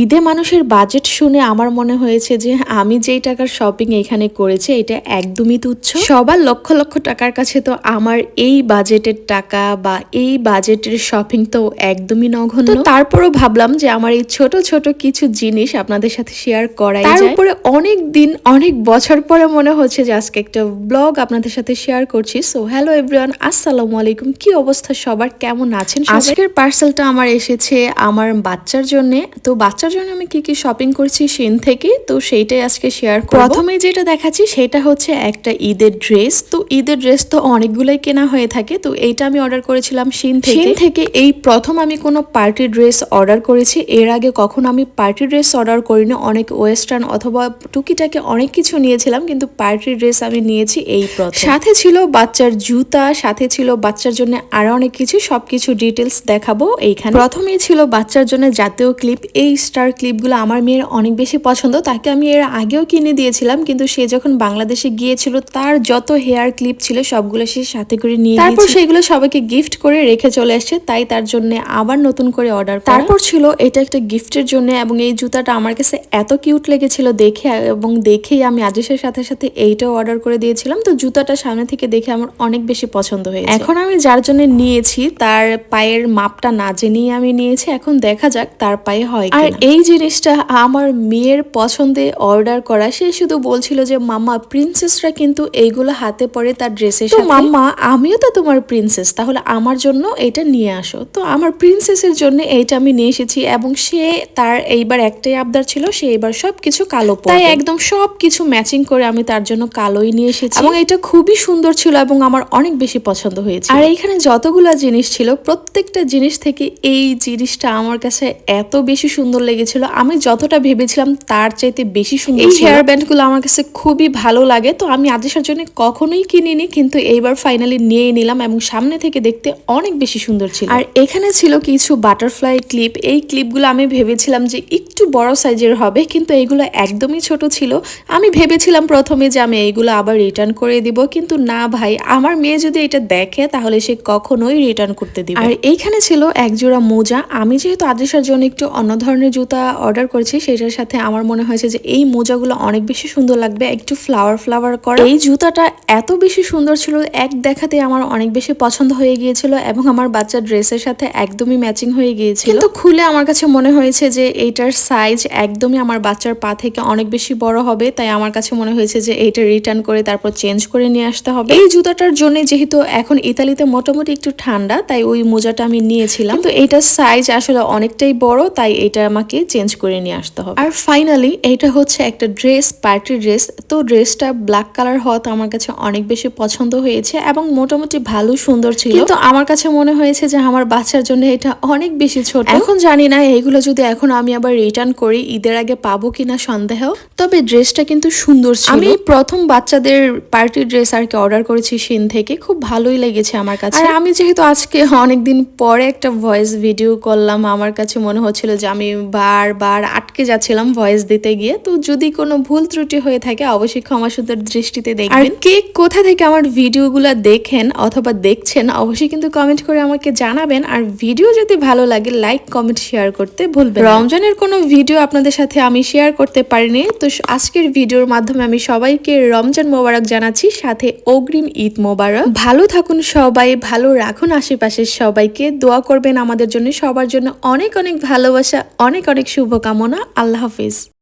ঈদে মানুষের বাজেট শুনে আমার মনে হয়েছে যে আমি যেই টাকার শপিং এখানে করেছি এটা একদমই তুচ্ছ। সবার লক্ষ লক্ষ টাকার কাছে তো আমার এই বাজেটের টাকা বা এই বাজেটের শপিং তো একদমই নগণ্য। তারপরও ভাবলাম যে আমার এই ছোট ছোট কিছু জিনিস আপনাদের সাথে শেয়ার করাই তার উপরে অনেক দিন অনেক বছর পরে মনে হচ্ছে যে আজকে একটা ব্লগ আপনাদের সাথে শেয়ার করছি। সো হ্যালো এভরিওয়ান আসসালামু আলাইকুম। কি অবস্থা সবার? কেমন আছেন? আজকের পার্সেলটা আমার এসেছে আমার বাচ্চার জন্য। তো বাচ্চার জন্য আমি কি কি শপিং করছি সেন থেকে তো সেইটাই আজকে শেয়ার করব। প্রথমে যেটা দেখাচ্ছি সেটা হচ্ছে একটা ঈদের ড্রেস তো ঈদের ড্রেস তো অনেকগুলোই কেনা হয়ে থাকে তো এইটা আমি অর্ডার করেছিলাম শিন থেকে। শিন থেকে এই প্রথম আমি কোনো পার্টি ড্রেস অর্ডার করেছি এর আগে কখনো আমি পার্টি ড্রেস অর্ডার করিনি অনেক ওয়েস্টার্ন অথবা টুকিটাকে অনেক কিছু নিয়েছিলাম কিন্তু পার্টি ড্রেস আমি নিয়েছি এই প্রথম। সাথে ছিল বাচ্চার জুতা সাথে ছিল বাচ্চার জন্য আরও অনেক কিছু সবকিছু ডিটেলস দেখাবো এইখানে। প্রথমেই ছিল বাচ্চার জন্য জাতীয় ক্লিপ এই স্টার ক্লিপগুলো আমার মেয়ের অনেক বেশি পছন্দ তাকে আমি এর আগেও কিনে দিয়েছিলাম কিন্তু সে যখন বাংলাদেশে গিয়েছিল তার যত হেয়ার ক্লিপ ছিল সবগুলো সে সাথে করে নিয়ে তারপর সেগুলো সবাইকে গিফট করে রেখে চলে আসছে তাই তার জন্য আবার নতুন করে অর্ডার তারপর ছিল এটা একটা গিফটের জন্য এবং এই জুতাটা আমার কাছে এত কিউট লেগেছিল দেখে এবং দেখেই আমি আজেশের সাথে সাথে এইটাও অর্ডার করে দিয়েছিলাম। তো জুতাটা সামনে থেকে দেখে আমার অনেক বেশি পছন্দ হয়েছে। এখন আমি যার জন্য নিয়েছি তার পায়ের মাপটা না জেনেই আমি নিয়েছি এখন দেখা যাক তার পায়ে হয় আর এই জিনিসটা আমার মেয়ের পছন্দে অর্ডার করা সে শুধু বলছিল যে মাম্মা প্রিন্সেসরা কিন্তু এইগুলো হাতে পরে তার ড্রেসের সাথে মাম্মা আমিও তো তোমার প্রিন্সেস তাহলে আমার জন্য এটা নিয়ে আসো। তো আমার প্রিন্সেসের জন্য এইটা আমি নিয়ে এসেছি এবং সে তার এইবার একটাই আবদার ছিল সে এবার সবকিছু কালো পরবে। তাই একদম সবকিছু ম্যাচিং করে আমি তার জন্য কালোই নিয়ে এসেছি। এবং এটা খুবই সুন্দর ছিল এবং আমার অনেক বেশি পছন্দ হয়েছে। আর এইখানে যতগুলা জিনিস ছিল প্রত্যেকটা জিনিস থেকে এই জিনিসটা আমার কাছে এত বেশি সুন্দর লেগেছিল। আমি যতটা ভেবেছিলাম তার চাইতে বেশি সুন্দর এই হেয়ার ব্যান্ডগুলো আমার কাছে খুবই ভালো লাগে। তো আমি আদেশের জন্য কখনোই কিনিনি কিন্তু এইবার ফাইনালি নিয়ে নিলাম এবং সামনে থেকে দেখতে অনেক বেশি সুন্দর ছিল। আর এখানে ছিল কিছু বাটারফ্লাই ক্লিপ এই ক্লিপগুলো আমি ভেবেছিলাম যে একটু বড় সাইজের হবে কিন্তু এইগুলো একদমই ছোট ছিল। আমি ভেবেছিলাম প্রথমে যে আমি এইগুলো আবার রিটার্ন করে দিব কিন্তু না ভাই আমার মেয়ে যদি এটা দেখে তাহলে সে কখনোই রিটার্ন করতে দিবে আর এইখানে ছিল এক জোড়া মোজা। আমি যেহেতু আদেশার জন্য একটু অন্য ধরনের জুতা অর্ডার করেছি সেটার সাথে আমার মনে হয়েছে যে এই মোজাগুলো অনেক বেশি সুন্দর লাগবে, একটু ফ্লাওয়ার ফ্লাওয়ার করা। এই জুতাটা এত বেশি সুন্দর ছিল, এক দেখাতে আমার অনেক বেশি পছন্দ হয়ে গিয়েছিল এবং আমার বাচ্চার ড্রেসের সাথে একদমই ম্যাচিং হয়ে গিয়েছিল। কিন্তু খুলে আমার কাছে মনে হয়েছে যে এইটার সাইজ একদমই আমার বাচ্চার পা থেকে অনেক বেশি বড় হবে, তাই আমার কাছে মনে হয়েছে যে এইটা রিটার্ন করে তারপর চেঞ্জ করে নিয়ে আসতে হবে। এই জুতাটার জন্য যেহেতু এখন ইতালিতে মোটামুটি একটু ঠান্ডা, তাই ওই মোজাটা আমি নিয়েছিলাম। তো এইটার সাইজ আসলে অনেকটাই বড়, তাই এটা আমাকে চেঞ্জ করে নিয়ে আসতে হবে। আর ফাইনালি এইটা হচ্ছে একটা ড্রেস পার্টি ড্রেস তো ড্রেসটা ব্ল্যাক কালার হওয়াতে আমার কাছে অনেক বেশি পছন্দ হয়েছে এবং মোটামুটি ভালো সুন্দর ছিল। কিন্তু আমার কাছে মনে হয়েছে যে আমার বাচ্চার জন্য এটা অনেক বেশি ছোট। এখন জানি না এইগুলো যদি এখন আমি আবার রিটার্ন করি ঈদের আগে পাবো কিনা সন্দেহ। তবে ড্রেসটা কিন্তু সুন্দর ছিল। আমি প্রথম বাচ্চাদের পার্টি ড্রেস আর কি অর্ডার করেছি সিন থেকে। খুব ভালোই লেগেছে আমার কাছে। আর আমি যেহেতু আজকে অনেকদিন পরে একটা ভয়েস ভিডিও করলাম আমার কাছে মনে হচ্ছিল যে আমি বারবার আটকে যাচ্ছিলাম ভয়েস দিতে গিয়ে। তো যদি কোনো ভুল ত্রুটি হয়ে থাকে অবশ্যই ক্ষমা সুন্দর দৃষ্টিতে দেখবেন। কে কোথা থেকে আমার ভিডিওগুলো দেখেন অথবা দেখছেন অবশ্যই কিন্তু কমেন্ট করে আমাকে জানাবেন। আর ভিডিও যদি ভালো লাগে লাইক কমেন্ট শেয়ার করতে ভুলবেন রমজানের কোনো ভিডিও আপনাদের সাথে আমি শেয়ার করতে পারিনি। তো আজকের ভিডিওর মাধ্যমে আমি সবাইকে রমজান মোবারক জানাচ্ছি সাথে অগ্রিম ঈদ মোবারক। ভালো থাকুন সবাই ভালো রাখুন আশেপাশের সবাইকে। দোয়া করবেন আমাদের জন্য। সবার জন্য অনেক অনেক ভালোবাসা অনেক অনেক শুভকামনা। আল্লাহ হাফিজ।